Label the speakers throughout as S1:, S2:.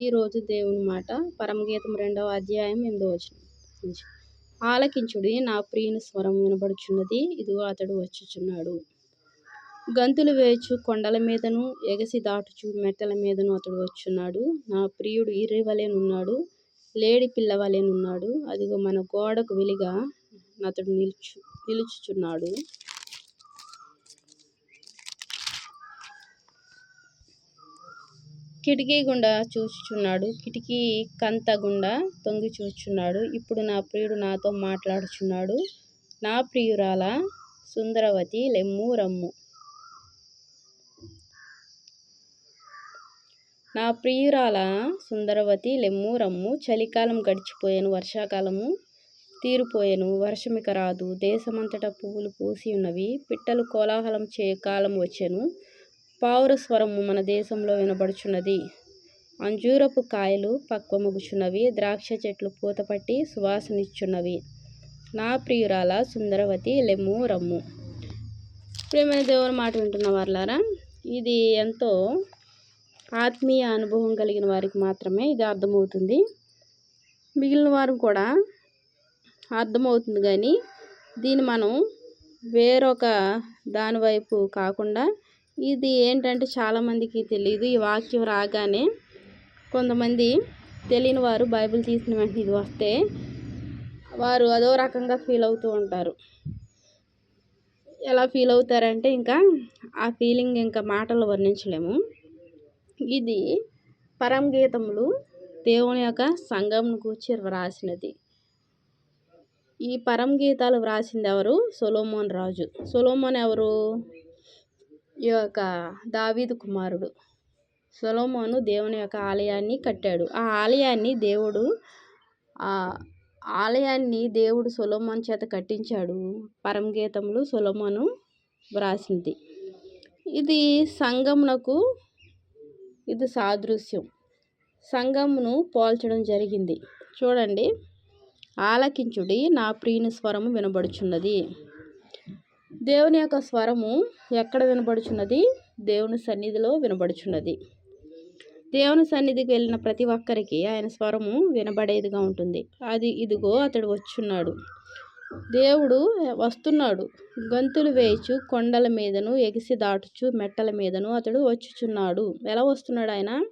S1: ఈరోజు దేవుని మాట. పరమగీతం రెండవ అధ్యాయం ఎనిమిదవ వచనం. ఆలకించుడి నా ప్రియుని స్వరం వినబడుచున్నది. ఇదిగో అతడు వచ్చుచున్నాడు. గంతులు వేచు కొండల మీదను ఎగసి దాటుచు మెట్టల మీదను అతడు వచ్చున్నాడు. నా ప్రియుడు ఇర్రివలేనున్నాడు లేడి పిల్లవలేనున్నాడు అదిగో మన గోడకు వెలిగా అతడు నిలుచు నిలుచుచున్నాడు. కిటికీ గుండా చూచుచున్నాడు. కిటికీ కంత గుండా తొంగి చూచున్నాడు ఇప్పుడు నా ప్రియుడు నాతో మాట్లాడుచున్నాడు. నా ప్రియురాల సుందరవతి లెమ్ము రమ్ము నా ప్రియురాల సుందరవతి లెమ్ము రమ్ము చలికాలం గడిచిపోయాను వర్షాకాలము తీరిపోయాను. వర్షమిక రాదు దేశమంతటా పువ్వులు పూసి ఉన్నవి పిట్టలు కోలాహలం చే కాలం వచ్చాను. పావుర స్వరము మన దేశంలో వినబడుచున్నది. అంజూరపు కాయలు పక్వముగుచున్నవి ద్రాక్ష చెట్లు పూతపట్టి సువాసనిచ్చున్నవి. నా ప్రియురాల సుందరవతి లెమ్ము రమ్ము. ప్రేమైన దేవుని మాట వింటున్న వారులారా ఇది ఎంతో ఆత్మీయ అనుభవం కలిగిన వారికి మాత్రమే ఇది అర్థమవుతుంది. మిగిలిన వారు కూడా అర్థమవుతుంది కానీ దీన్ని మనం వేరొక దాని వైపు కాకుండా ఇది ఏంటంటే చాలామందికి తెలియదు ఈ వాక్యం రాగానే కొంతమంది తెలియని వారు బైబిల్ తీసిన వెంటనే ఇది వస్తే వారు అదో రకంగా ఫీల్ అవుతూ ఉంటారు. ఎలా ఫీల్ అవుతారంటే ఇంకా ఆ ఫీలింగ్ ఇంకా మాటలు వర్ణించలేము. ఇది పరం గీతములు దేవుని యొక్క సంఘంను కూర్చి వ్రాసినది. ఈ పరం గీతాలు వ్రాసింది ఎవరు? సొలోమోన్ రాజు. సొలోమోన్ ఎవరు? ఈ యొక్క దావీదు కుమారుడు సొలోమోను దేవుని యొక్క ఆలయాన్ని కట్టాడు. ఆ ఆలయాన్ని దేవుడు ఆ ఆలయాన్ని దేవుడు సొలోమోన్ చేత కట్టించాడు. పరమగీతములు సొలోమోను వ్రాసింది. ఇది సంగమునకు ఇది సాదృశ్యం. సంగమును పోల్చడం జరిగింది. చూడండి. ఆలకించుడి నా ప్రియుని స్వరము వినబడుచున్నది. దేవుని యొక్క స్వరము ఎక్కడ వినబడుచున్నది? దేవుని సన్నిధిలో వినబడుచున్నది. దేవుని సన్నిధికి వెళ్ళిన ప్రతి ఒక్కరికి ఆయన స్వరము వినబడేదిగా ఉంటుంది. అది ఇదిగో అతడు వచ్చున్నాడు. దేవుడు వస్తున్నాడు. గంతులు వేయచు కొండల మీదను ఎగిసి దాటుచు మెట్టల మీదను అతడు వచ్చుచున్నాడు. ఎలా వస్తున్నాడు ఆయన?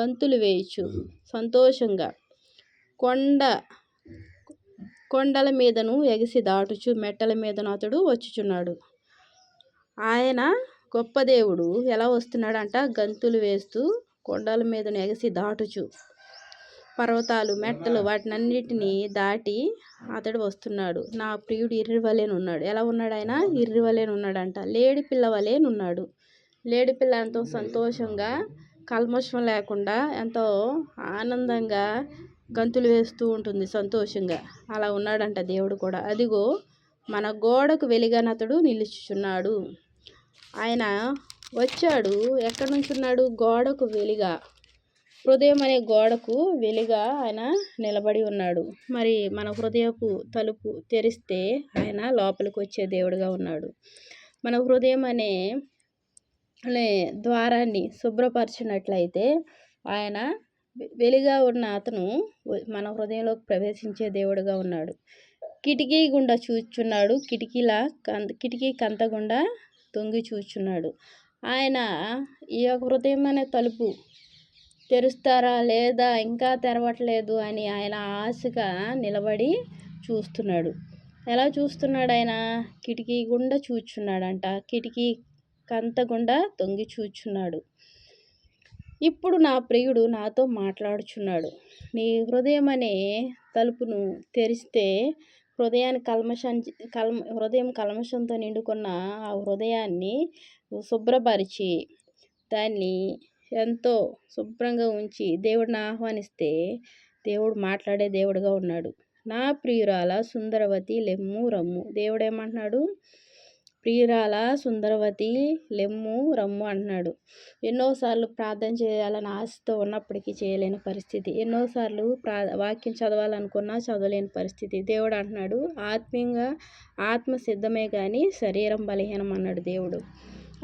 S1: గంతులు వేయచు సంతోషంగా. కొండ కొండల మీదను ఎగిసి దాటుచు మెట్టల మీదను అతడు వచ్చుచున్నాడు. ఆయన గొప్ప దేవుడు ఎలా వస్తున్నాడంట? గంతులు వేస్తూ కొండల మీదను ఎగసి దాటుచు పర్వతాలు మెట్టలు వాటినన్నిటినీ దాటి అతడు వస్తున్నాడు. నా ప్రియుడు ఉన్నాడు ఎలా ఉన్నాడు ఆయన? ఉన్నాడంట లేడి పిల్లవలేనున్నాడు లేడి పిల్ల ఎంతో సంతోషంగా కల్మషం లేకుండా ఎంతో ఆనందంగా గంతులు వేస్తూ ఉంటుంది సంతోషంగా. అలా ఉన్నాడంట దేవుడు కూడా. అదిగో మన గోడకు వెలిగనతడు నిలుచుచున్నాడు. ఆయన వచ్చాడు. ఎక్కడి నుంచి ఉన్నాడు గోడకు వెలిగా. హృదయం అనే గోడకు వెలిగా ఆయన నిలబడి ఉన్నాడు. మరి మన హృదయపు తలుపు తెరిస్తే ఆయన లోపలికి వచ్చే దేవుడుగా ఉన్నాడు. మన హృదయం అనే ద్వారాన్ని శుభ్రపరిచినట్లయితే ఆయన వెలిగా ఉన్న అతను మన హృదయంలోకి ప్రవేశించే దేవుడుగా ఉన్నాడు. కిటికీ గుండా చూచున్నాడు కిటికీలా కిటికీ కంత గుండా తొంగి చూచున్నాడు. ఆయన ఈ యొక్క హృదయం అనే తలుపు తెరుస్తారా? లేదా ఇంకా తెరవట్లేదు? అని ఆయన ఆశగా నిలబడి చూస్తున్నాడు. ఎలా చూస్తున్నాడు ఆయన? కిటికీ గుండా చూచున్నాడంట. కిటికీ కంత గుండా తొంగి చూచున్నాడు. ఇప్పుడు నా ప్రియుడు నాతో మాట్లాడుచున్నాడు. నీ హృదయం అనే తలుపును తెరిస్తే హృదయాన్ని కల్మషం కల్మ హృదయం కల్మషంతో నిండుకున్న ఆ హృదయాన్ని శుభ్రపరిచి దాన్ని ఎంతో శుభ్రంగా ఉంచి దేవుడిని ఆహ్వానిస్తే దేవుడు మాట్లాడే దేవుడుగా ఉన్నాడు. నా ప్రియురాల సుందరవతి లెమ్ము రమ్ము దేవుడు ఏమంటున్నాడు ప్రియురాల సుందరవతి లెమ్ము రమ్ము అంటున్నాడు ఎన్నోసార్లు ప్రార్థన చేయాలని ఆశతో ఉన్నప్పటికీ చేయలేని పరిస్థితి. ఎన్నోసార్లు ప్రా వాక్యం చదవాలనుకున్నా చదవలేని పరిస్థితి. దేవుడు అంటున్నాడు ఆత్మీయంగా ఆత్మ సిద్ధమే కానీ శరీరం బలహీనం అన్నాడు దేవుడు.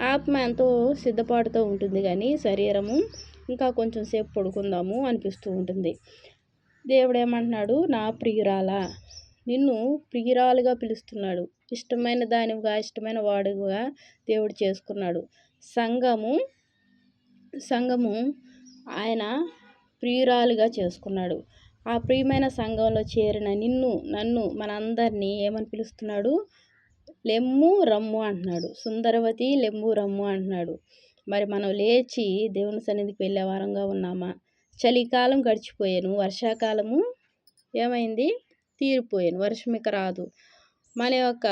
S1: ఆత్మ ఎంతో సిద్ధపాటుతో ఉంటుంది కానీ శరీరము ఇంకా కొంచెం సేపు పడుకుందాము అనిపిస్తూ ఉంటుంది. దేవుడు ఏమంటున్నాడు నా ప్రియురాలా నిన్ను ప్రియురాలుగా పిలుస్తున్నాడు. ఇష్టమైన దానిగా ఇష్టమైన వాడుగా దేవుడు చేసుకున్నాడు. సంఘము సంఘము ఆయన ప్రియురాలుగా చేసుకున్నాడు. ఆ ప్రియమైన సంఘంలో చేరిన నిన్ను నన్ను మనందరినీ ఏమని పిలుస్తున్నాడు? లెమ్ము రమ్ము అంటున్నాడు. సుందరవతి లెమ్ము రమ్ము అంటున్నాడు. మరి మనం లేచి దేవుని సన్నిధికి వెళ్ళే వారంగా ఉన్నామా? చలికాలం గడిచిపోయాను. వర్షాకాలము ఏమైంది? తీరిపోయాను. వర్షం ఇక రాదు మన యొక్క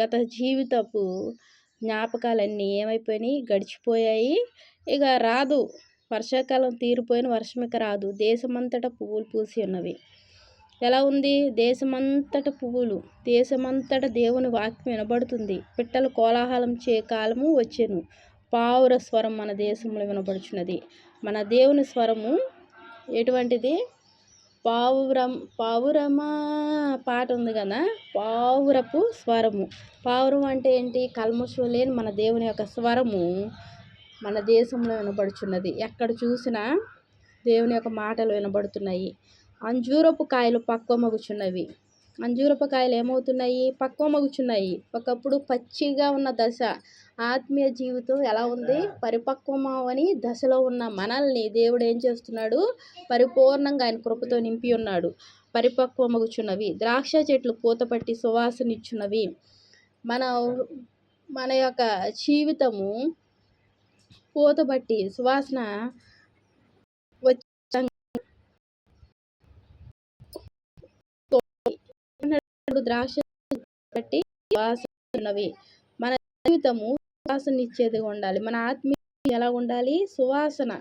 S1: గత జీవితపు జ్ఞాపకాలన్నీ ఏమైపోయినాయి? గడిచిపోయాయి. ఇక రాదు. వర్షాకాలం తీరిపోయిన వర్షం ఇక రాదు. దేశమంతటా పువ్వులు పూసి ఉన్నవి. ఎలా ఉంది? దేశమంతట పువ్వులు దేశమంతట దేవుని వాక్యం వినబడుతుంది. పిట్టలు కోలాహలం చే కాలము వచ్చాను. పావుర స్వరం మన దేశంలో వినబడుచున్నది. మన దేవుని స్వరము ఎటువంటిది? పావురం పావురమా పాట ఉంది కదా? పావురపు స్వరము. పావురం అంటే ఏంటి? కల్మషం లేని మన దేవుని యొక్క స్వరము మన దేశంలో వినబడుచున్నది. ఎక్కడ చూసినా దేవుని యొక్క మాటలు వినబడుతున్నాయి. అంజూరపు కాయలు పక్వమగుచున్నవి. అంజూరపకాయలు అంజూరపు కాయలు ఏమవుతున్నాయి? పక్వ మగుచున్నాయి ఒకప్పుడు పచ్చిగా ఉన్న దశ. ఆత్మీయ జీవితం ఎలా ఉంది? పరిపక్వమవని దశలో ఉన్న మనల్ని దేవుడు ఏం చేస్తున్నాడు? పరిపూర్ణంగా ఆయన కృపతో నింపి ఉన్నాడు. పరిపక్వమగుచున్నవి ద్రాక్ష చెట్లు పూతపట్టి సువాసనిచ్చున్నవి. మన మన యొక్క జీవితము పూతబట్టి సువాసన ద్రాక్ష బట్టి సువాసనవి మన జీవితము సువాసనిచ్చేదిగా ఉండాలి. మన ఆత్మీయ ఎలా ఉండాలి? సువాసన.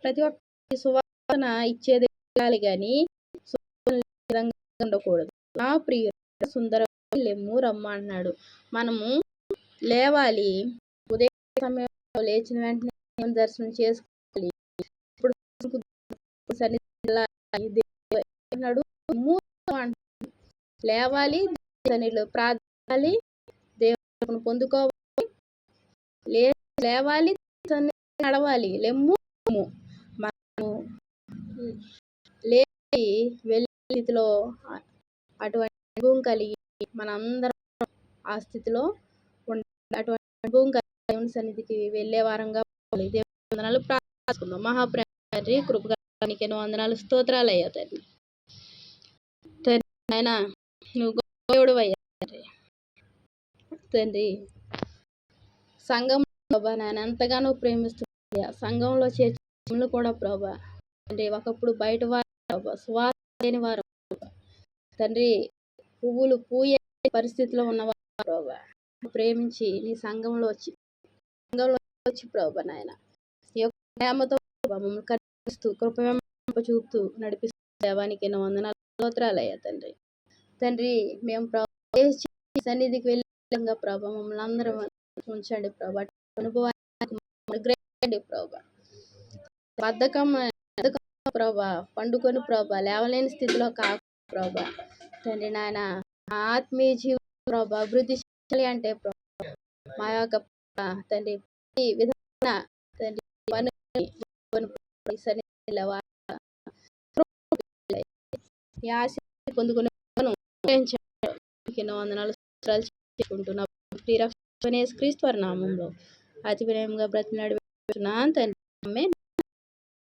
S1: ప్రతి ఒక్క సువాసన ఇచ్చేది ఉండాలి కానీ ఉండకూడదు. నా ప్రియ సుందర లెమ్ము రమ్మ అన్నాడు. మనము లేవాలి. ఉదయం సమయంలో లేచిన వెంటనే దర్శనం చేసుకోవాలి. ఇప్పుడు లేవాలి. సన్నిధిలో ప్రార్థాలి దేవుని పొందుకోవాలి. లే లేవాలి. నడవాలి. లెమ్ము మనము లేచి వెళ్ళే స్థితిలో అటువంటి అనుభవం కలిగి మనందరం ఆ స్థితిలో అటువంటి అనుభవం కలిగి దేవుని సన్నిధికి వెళ్ళే వారంగా దేవుని వందనాలు ప్రార్థించుకుందాం మహాప్రేమ తండ్రి కృపగానికి ఎన్నో వందనాలు స్తోత్రాలు అయ్యా తండ్రి. తండ్రి ఆయన నువ్వు దేవుడు తండ్రి సంఘం ప్రభా నాయన ఎంతగానో ప్రేమిస్తున్నా సంఘంలో చేర్చు కూడా ప్రభా తండ్రి ఒకప్పుడు బయట వారు ప్రభా స్వార్థ లేని వారు తండ్రి పువ్వులు పూయే పరిస్థితిలో ఉన్నవారు ప్రభా. ప్రేమించి నీ సంఘంలో వచ్చి సంఘంలో వచ్చి ప్రభా నాయన. ప్రేమతో మమ్మల్ని కనిపిస్తూ కృప చూపుతూ నడిపిస్తూ దేవానికి ఎన్నో వందనాలు స్తోత్రాలయ్యా తండ్రి. తండ్రి మేము సన్నిధికి వెళ్ళి ప్రభా. మమ్మల్ని అందరం ఉంచండి ప్రభా. అనుభవాన్ని ప్రభా. బద్ధకం ప్రభా. పండుకొని ప్రభా. లేవలేని స్థితిలో కాక ప్రభా. తండ్రి నాయన ఆత్మీయ జీవ ప్రభా అభివృద్ధి అంటే ప్రభా. మా యొక్క తండ్రి విధమైన తండ్రి ఆశ పొందుకునే ఎన్నో వందనాలు చేసుకుంటున్నా క్రీస్తు నామంలో. అతి వినయంగా బ్రతిలాడి తండ్రి